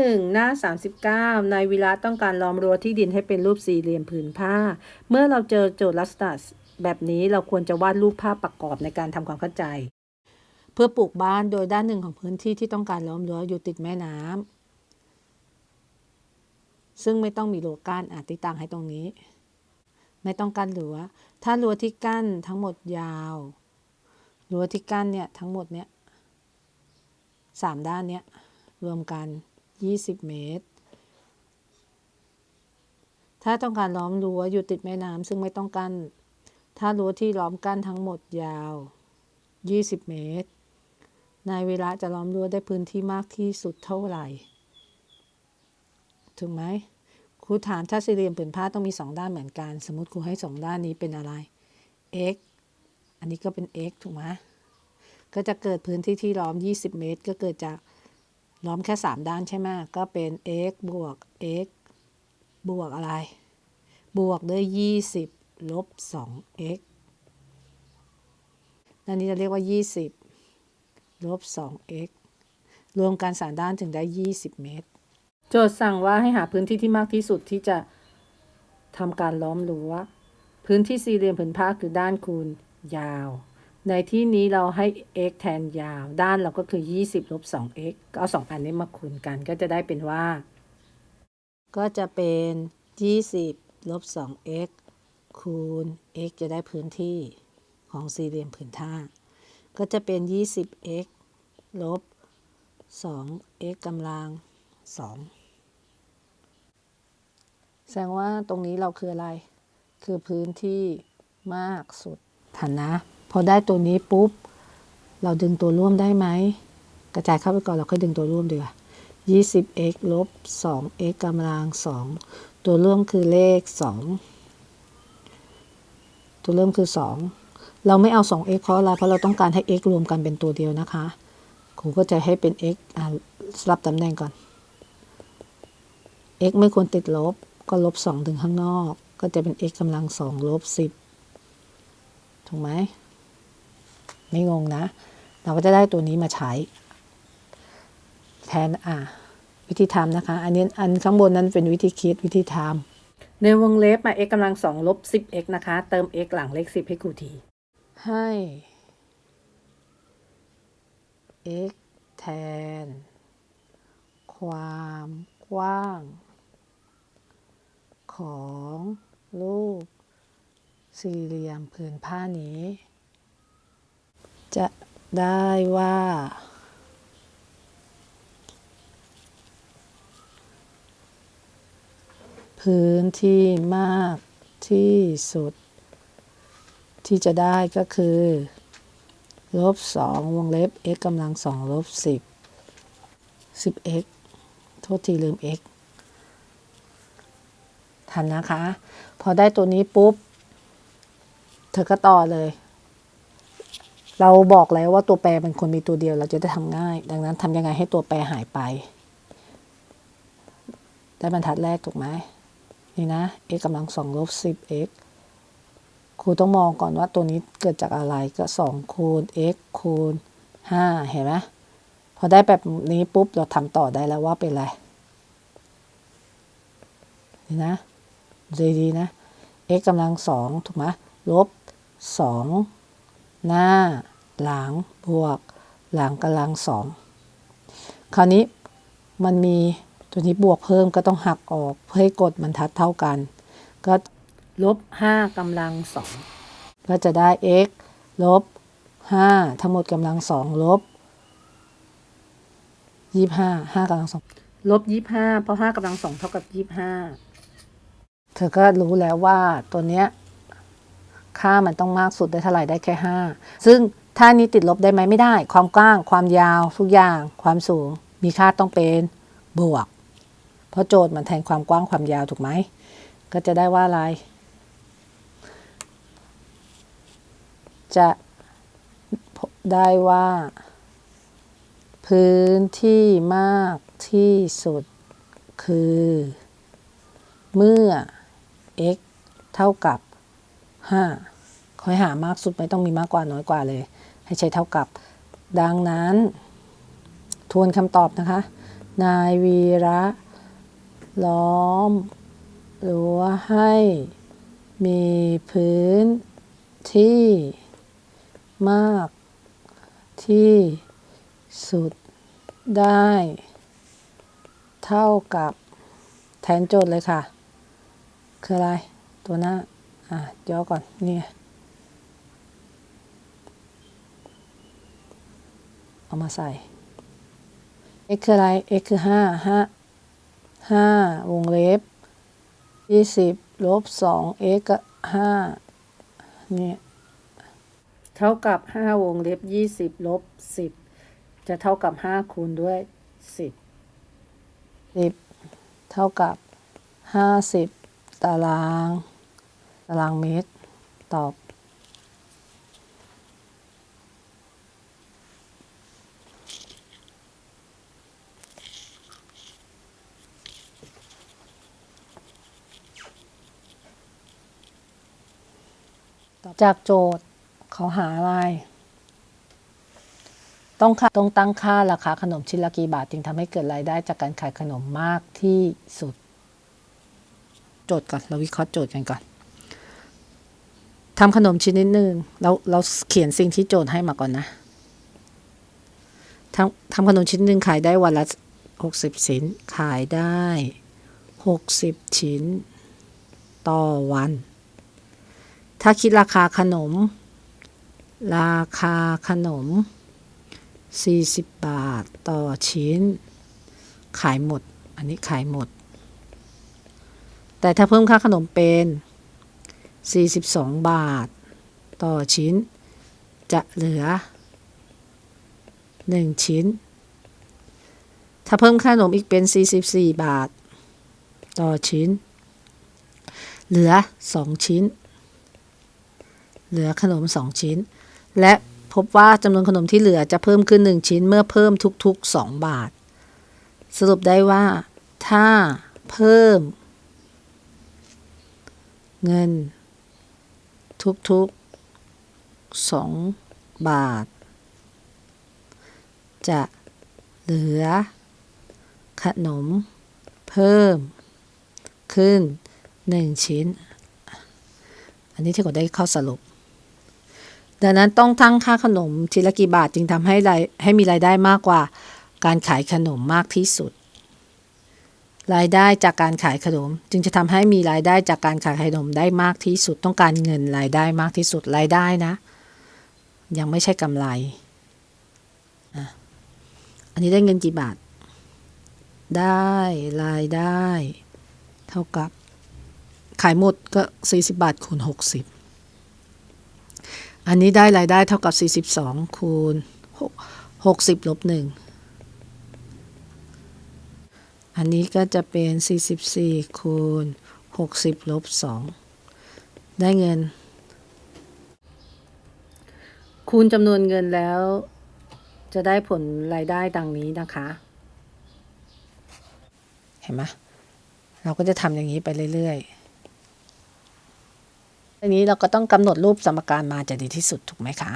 1 หน้า 39 นายวิระต้องการล้อมรั้วที่ดินให้เป็นรูปสี่เหลี่ยมผืนผ้า เมื่อเราเจอโจทย์ลักษณะแบบนี้เราควรจะวาดรูปภาพประกอบในการทำความเข้าใจ เพื่อปลูกบ้านโดยด้านหนึ่งของพื้นที่ที่ต้องการล้อมรั้วอยู่ติดแม่น้ำซึ่งไม่ต้องมีรั้วกั้นอาติดตั้งให้ตรงนี้ ไม่ต้องกั้นรั้วถ้ารั้วที่กั้นทั้งหมดยาวรั้วที่กั้นเนี่ยทั้งหมดเนี่ยสามด้านเนี่ยรวมกัน 20 เมตร ถ้าต้องการล้อมรั้วอยู่ติดแม่น้ำซึ่งไม่ต้องกั้น ถ้ารั้วที่ล้อมกั้นทั้งหมดยาว 20 เมตร นายเวลาจะล้อมรั้วได้พื้นที่มากที่สุดเท่าไหร่ ถูกไหมครูถามถ้าสี่เหลี่ยมผืนผ้าต้องมีสองด้านเหมือนกัน สมมติครูให้สองด้านนี้เป็นอะไร x อันนี้ก็เป็น x ถูกไหมก็จะเกิดพื้นที่ที่ล้อม 20 เมตร ก็เกิดจาก ล้อมแค่ 3 ด้านใช่ไหมก็เป็น x บวก x บวกอะไร บวกด้วย 20 ลบ 2x นั่นนี้จะเรียกว่า 20 ลบ 2x รวมกันสามด้านถึงได้ 20 เมตร โจทย์สั่งว่าให้หาพื้นที่ที่มากที่สุดที่จะทำการล้อมรั้วพื้นที่สี่เหลี่ยมผืนผ้าคือด้านคูณยาว ในที่นี้เราให้ x แทนยาว ด้านเราก็คือ 20ลบ 2x ก็เอา 2 อันนี้มาคูณกัน ก็จะได้เป็นว่า ก็จะเป็น 20ลบ 2x คูณ x จะได้พื้นที่ของสี่เหลี่ยมผืนผ้าก็จะเป็น 20x ลบ 2x กำลัง 2 แสดงว่าตรงนี้เราคืออะไร คือพื้นที่มากสุดทันนะ พอได้ตัวนี้ปุ๊บ เราดึงตัวร่วมได้ไหม กระจายเข้าไปก่อนเราค่อยดึงตัวร่วมดีกว่า 20x ลบ 2x กำลัง 2 ตัวร่วมคือเลข 2 ตัวริ่มคือ 2 เราไม่เอา 2x เพราะอะไร เพราะเราต้องการให้ x รวมกันเป็นตัวเดียวนะคะครูก็จะให้เป็น x อ่าสลับตำแหน่งก่อน x ไม่ควรติดลบ ก็ลบ 2 ถึงข้างนอก ก็จะเป็น x กำลัง 2 ลบ 10 ถูกไหม ไม่งงนะ เราก็จะได้ตัวนี้มาใช้ แทนอะวิธีทำนะคะ อันนี้อันข้างบนนั้นเป็นวิธีคิดวิธีทำในวงเล็บมา x กำลัง2ลบ 10x นะคะ เติม x หลังเลข10 ให้ครูที ให้ x แทน ความกว้าง ของรูปสี่เหลี่ยมผืนผ้านี้จะ ได้ว่า พื้นที่มากที่สุด ที่จะได้ก็คือลบสองวงเล็บ x กำลังสองลบสิบสิบ x โทษทีลืม x ทันนะคะ พอได้ตัวนี้ปุ๊บ เธอก็ต่อเลย เราบอกแล้วว่าตัวแปรเป็นคนมีตัวเดียว เราจะได้ทำง่าย ดังนั้นทำยังไงให้ตัวแปรหายไป ได้บรรทัดแรกถูกไหมนี่นะ x กำลังสองลบสิบ x ครูต้องมองก่อนว่าตัวนี้เกิดจากอะไรก็สองคูณ x คูณห้าเห็นไหมพอได้แบบนี้ปุ๊บเราทำต่อได้แล้วว่าเป็นอะไร นี่นะดีๆนะ x กำลังสองถูกไหมลบสอง หน้า หลังบวก หลังกำลังสองคราวนี้มันมีตัวนี้บวกเพิ่มก็ต้องหักออกเพื่อให้กดบรรทัดเท่ากัน ก็ลบห้ากำลังสองก็จะได้ x ลบห้าทั้งหมดกำลังสองลบยี่ห้าห้ากำลังสองลบยี่ห้าเพราะห้ากำลังสองเท่ากับยี่ห้าเธอก็รู้แล้วว่าตัวเนี้ย ค่ามันต้องมากสุดได้เท่าไหร่ได้แค่ห้าซึ่งถ้านี้ติดลบได้ไหมไม่ได้ ความกว้าง ความยาว ทุกอย่าง ความสูง มีค่าต้องเป็นบวก เพราะโจทย์มันแทนความกว้างความยาวถูกไหม ก็จะได้ว่าอะไร จะได้ว่า พื้นที่มากที่สุดคือ เมื่อ x เท่ากับ 5ค่อยหามากสุดไม่ต้องมีมากกว่าน้อยกว่าเลย ให้ใช้เท่ากับ ดังนั้น ทวนคำตอบนะคะ นายวีระล้อมรั้วให้มีพื้นที่มากที่สุดได้ เท่ากับแทนโจทย์เลยค่ะ คืออะไร ตัวหน้า อะย่อก่อนนี่ไงเอามาใส่ x คืออะไร x คือห้าห้าห้าวงเล็บยี่สิบลบสอง x ก็ห้าเนี่ยเท่ากับห้าวงเล็บยี่สิบลบสิบจะเท่ากับห้าคูณด้วยสิบสิบเท่ากับห้าสิบตาราง ตารางเมตร ตอบ จากโจทย์เขาหาอะไรต้องค่าต้องตั้งค่าราคาขนมชิ้นละกี่บาทจึงทำให้เกิดรายได้จากการขายขนมมากที่สุด โจทย์ก่อนเราวิเคราะห์โจทย์กันก่อน ทำขนมชิ้นนิดนึงเราเราเขียนสิ่งที่โจทย์ให้มาก่อนนะทำทำขนมชิ้นหนึ่งขายได้วันละหกสิบชิ้น ขายได้หกสิบชิ้น ต่อวัน ถ้าคิดราคาขนม ราคาขนม40บาทต่อชิ้น ขายหมด อันนี้ขายหมด แต่ถ้าเพิ่มค่าขนมเป็น 42 บาท ต่อชิ้น จะเหลือ 1 ชิ้น ถ้าเพิ่มค่าขนมอีกเป็น 44 บาท ต่อชิ้น เหลือ 2 ชิ้น เหลือขนม 2 ชิ้น และพบว่าจำนวนขนมที่เหลือจะเพิ่มขึ้น 1 ชิ้นเมื่อเพิ่มทุกๆ 2 บาท สรุปได้ว่าถ้าเพิ่ม เงิน ทุกๆ2บาท จะเหลือ ขนมเพิ่ม ขึ้น1ชิ้น อันนี้ที่กดได้ข้อสรุป ดังนั้นต้องตั้งค่าขนมทีละกี่บาทจึงทำให้รายให้มีรายได้มากกว่าการขายขนมมากที่สุด รายได้จากการขายขนม จึงจะทำให้มีรายได้จากการขายขนมได้มากที่สุดต้องการเงินรายได้มากที่สุดรายได้นะ ยังไม่ใช่กำไรอันนี้ได้เงินกี่บาท ได้รายได้ เท่ากับ ขายหมดก็ 40 บาทคูณ 60 อันนี้ได้รายได้เท่ากับ 42คูณ60ลบ1 อันนี้ก็จะเป็น 44 คูณ 60 ลบ 2 ได้เงิน คูณจำนวนเงินแล้ว จะได้ผลรายได้ดังนี้นะคะ เห็นไหมเราก็จะทำอย่างนี้ไปเรื่อยๆทีนี้เราก็ต้องกำหนดรูปสมการมาจะดีที่สุดถูกไหมคะ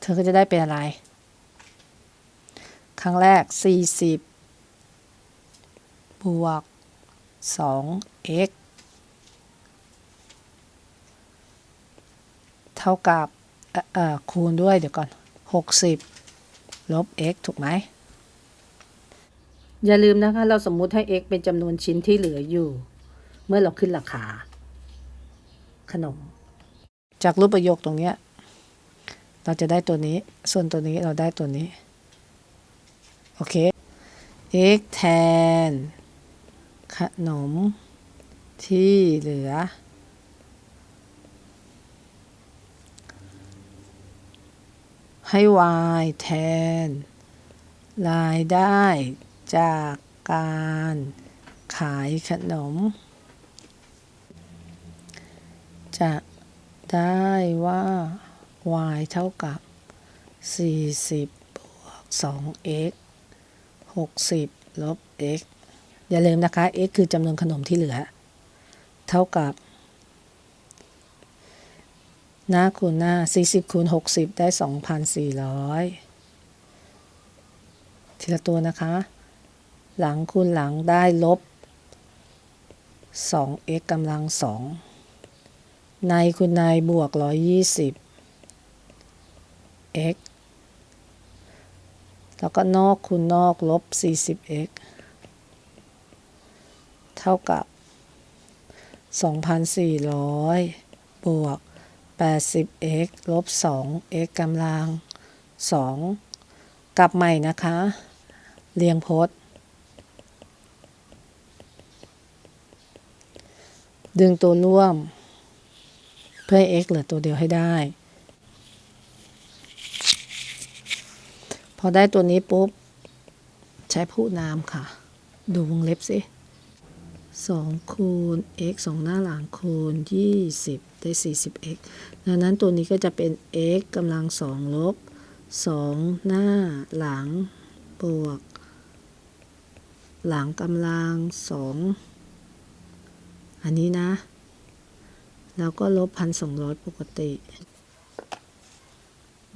เธอก็จะได้เป็นอะไร ครั้งแรก 40 บวก 2x เท่ากับเอ่อเอ่อคูณด้วยเดี๋ยวก่อน 60 ลบ x ถูกไหม อย่าลืมนะคะ เราสมมุติให้ x เป็นจำนวนชิ้นที่เหลืออยู่ เมื่อเราขึ้นราคา ขนม จากรูปประโยคตรงเนี้ยเราจะได้ตัวนี้ ส่วนตัวนี้เราได้ตัวนี้ โอเค x แทน ขนมที่เหลือ ให้ y แทน รายได้จากการขายขนม จะได้ว่า y เท่ากับ 40 บวก 2x 60 ลบ x อย่าลืมนะคะ x คือจำนวนขนมที่เหลือ เท่ากับ หน้าคูณหน้า 40คูณ60 ได้ 2,400 ทีละตัวนะคะ หลังคูณหลังได้ลบ 2x กำลังสองในคูณในบวก 120 x แล้วก็นอกคูณนอกลบ 40x เท่ากับ 2,400 บวก 80x ลบ 2x กำลัง 2 กลับใหม่นะคะ เรียงพจน์ ดึงตัวร่วม เพื่อ x เหลือตัวเดียวให้ได้ พอได้ตัวนี้ปุ๊บ ใช้ผู้นามค่ะ ดูวงเล็บสิ สองคูณ x สองหน้าหลังคูณยี่สิบได้สี่สิบ x ดังนั้นตัวนี้ก็จะเป็น x กำลังสองลบสองหน้าหลัง บวก หลังกำลังสองอันนี้นะ แล้วก็ลบพันสองร้อยปกติ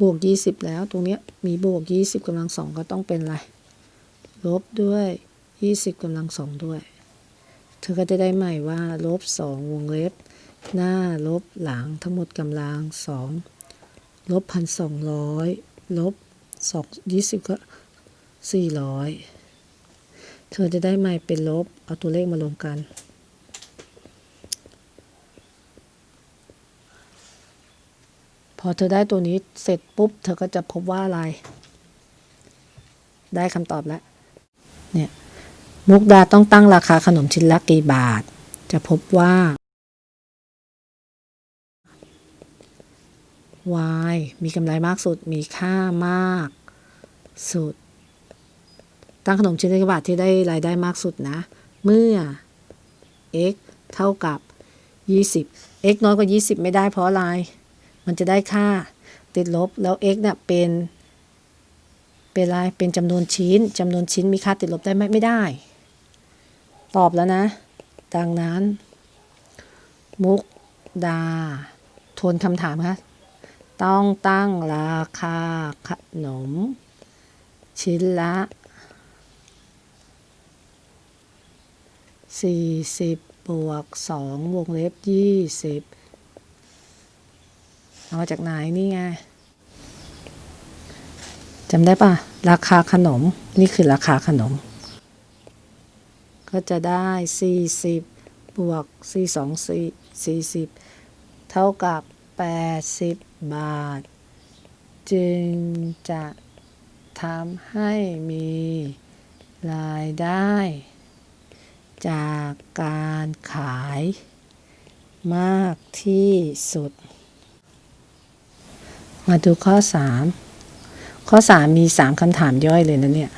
บวกยี่สิบแล้ว ตรงนี้มีบวกยี่สิบกำลังสองก็ต้องเป็นอะไร ลบด้วยยี่สิบกำลังสองด้วย เธอก็จะได้ใหม่ว่าลบสองวงเล็บ หน้าลบหลังทั้งหมดกำลังสองลบพันสองร้อยลบสองยี่สิบก็สี่ร้อยเธอจะได้ใหม่เป็นลบ เอาตัวเลขมารวมกัน พอเธอได้ตัวนี้เสร็จปุ๊บ เธอก็จะพบว่าอะไร ได้คำตอบแล้ว เนี่ย มุกดาต้องตั้งราคาขนมชิ้นละกี่บาท จะพบว่า y มีกำไรมากสุด มีค่ามากสุด ตั้งขนมชิ้นละกี่บาทที่ได้รายได้มากสุดนะ เมื่อ x เท่ากับ 20 x น้อยกว่า 20 ไม่ได้เพราะอะไร มันจะได้ค่าติดลบ แล้ว x เนี่ยเป็น เป็นอะไร เป็นจำนวนชิ้นจำนวนชิ้นมีค่าติดลบได้ไหมไม่ได้ ตอบแล้วนะ ดังนั้น มุกดา ทวนคำถามคะต้องตั้งราคาขนม ชิ้นละ 40 บวก 2 วงเล็บ 20 เอามาจากไหนนี่ไงจำได้ปะราคาขนม นี่คือราคาขนม ก็จะได้ 40 บวก 4 2 4 40 เท่ากับ 80 บาท จึงจะทำให้มีรายได้ จากการขายมากที่สุด มาดูข้อ 3 ข้อ 3 มี 3คำถามย่อยเลยนะเนี่ย